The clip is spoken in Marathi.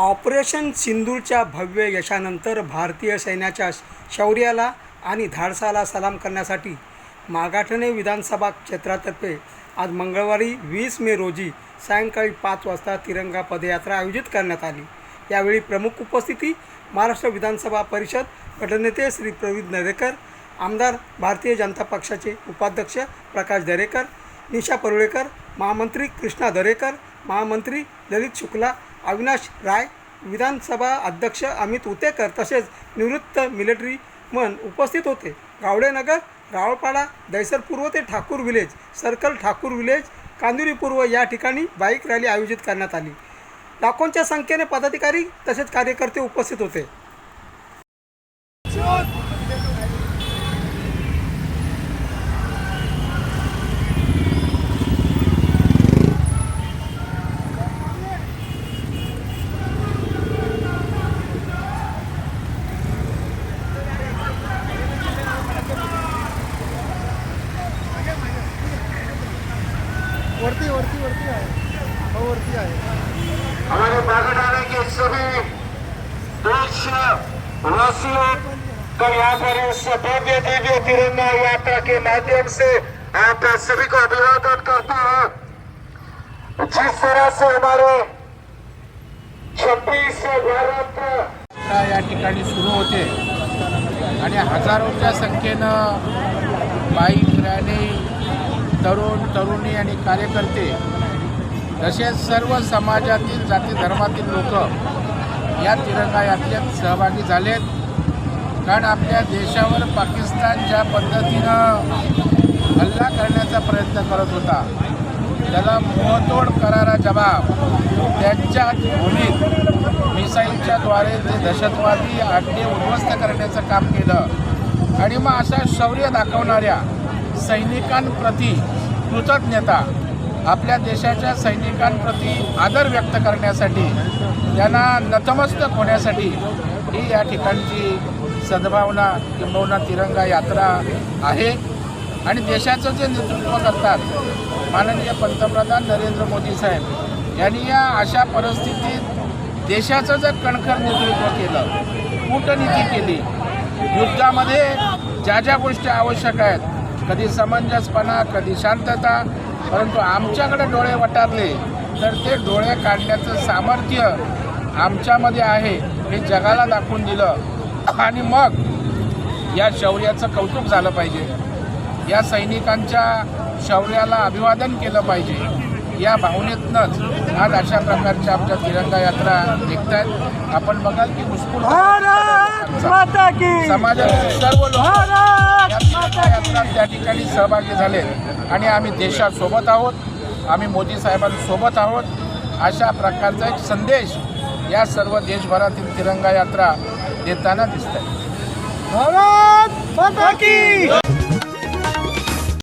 ऑपरेशन सिंदूरच्या भव्य यशानंतर भारतीय सैन्याच्या शौर्याला आणि धाडसाला सलाम करण्यासाठी मागाठणे विधानसभा क्षेत्रातर्फे आज मंगळवारी वीस मे रोजी सायंकाळी पाच वाजता तिरंगा पदयात्रा आयोजित करण्यात आली. यावेळी प्रमुख उपस्थिती महाराष्ट्र विधानसभा परिषद गटनेते श्री प्रवीण दरेकर आमदार भारतीय जनता पक्षाचे उपाध्यक्ष प्रकाश दरेकर निशा परुळेकर महामंत्री कृष्णा दरेकर महामंत्री ललित शुक्ला अविनाश राय विधानसभा अध्यक्ष अमित उतेकर तसेच निवृत्त मिलिटरी मन उपस्थित होते. गावडेनगर रावळपाडा दैसर पूर्व ते Thakur village circle Thakur village Kandivali पूर्व या ठिकाणी बाईक रॅली आयोजित करण्यात आली. लाखोंच्या संख्येने पदाधिकारी तसेच कार्यकर्ते उपस्थित होते. वरती वरती वरती आहे. हो वरती आहे. हमारे बागड़ाने के सभी देशवासियों को यहाँ पर इस भव्य दिव्य तिरंगा यात्रा के माध्यम से आप सभी को अभिवादन करता हूँ। जिस तरह से हमारे छब्बीस भारत यात्रा या ठिकाणी सुरू होते आणि हजारोच्या संख्येनं बाईक रॅली तरुण तरुणी आणि कार्यकर्ते तसेच सर्व समाजातील जाती धर्मातील लोक या तिरंगा यात्रेत सहभागी झालेत. कारण आपल्या देशावर पाकिस्तान ज्या पद्धतीनं हल्ला करण्याचा प्रयत्न करत होता त्याला मोहतोड करारा जबाब त्यांच्या भूमीत मिसाईलच्या द्वारे ते दहशतवादी आडे उद्ध्वस्त करण्याचं काम केलं. आणि मग अशा शौर्य दाखवणाऱ्या सैनिकांप्रती कृतज्ञता आपल्या देशाच्या सैनिकांप्रती आदर व्यक्त करण्यासाठी त्यांना नतमस्तक होण्यासाठी ही या ठिकाणची सद्भावना किंबहुना तिरंगा यात्रा आहे. आणि देशाचं जे नेतृत्व करतात माननीय पंतप्रधान नरेंद्र मोदी साहेब यांनी या अशा परिस्थितीत देशाचं जर कणखर नेतृत्व केलं कूटनीती केली युद्धामध्ये ज्या ज्या गोष्टी आवश्यक आहेत कधी समंजसपणा कधी शांतता परंतु आमच्याकडे डोळे वटारले तर ते डोळे काढण्याचं सामर्थ्य आमच्यामध्ये आहे हे जगाला दाखवून दिलं. आणि मग या शौर्याचं कौतुक झालं पाहिजे. या सैनिकांच्या शौर्याला अभिवादन केलं पाहिजे. या भावनेतनंच आज अशा प्रकारच्या आमच्या तिरंगा यात्रा निघत आहेत आपण बघाल की उत्स्फूर्त समाजातील सर्व लोक या तिरंगा यात्रात त्या ठिकाणी सहभागी झाले. आणि आम्ही देशासोबत आहोत. आम्ही मोदी साहेबांसोबत आहोत. अशा प्रकारचा एक संदेश या सर्व देशभरातील तिरंगा यात्रा देताना दिसत आहे भारत माता की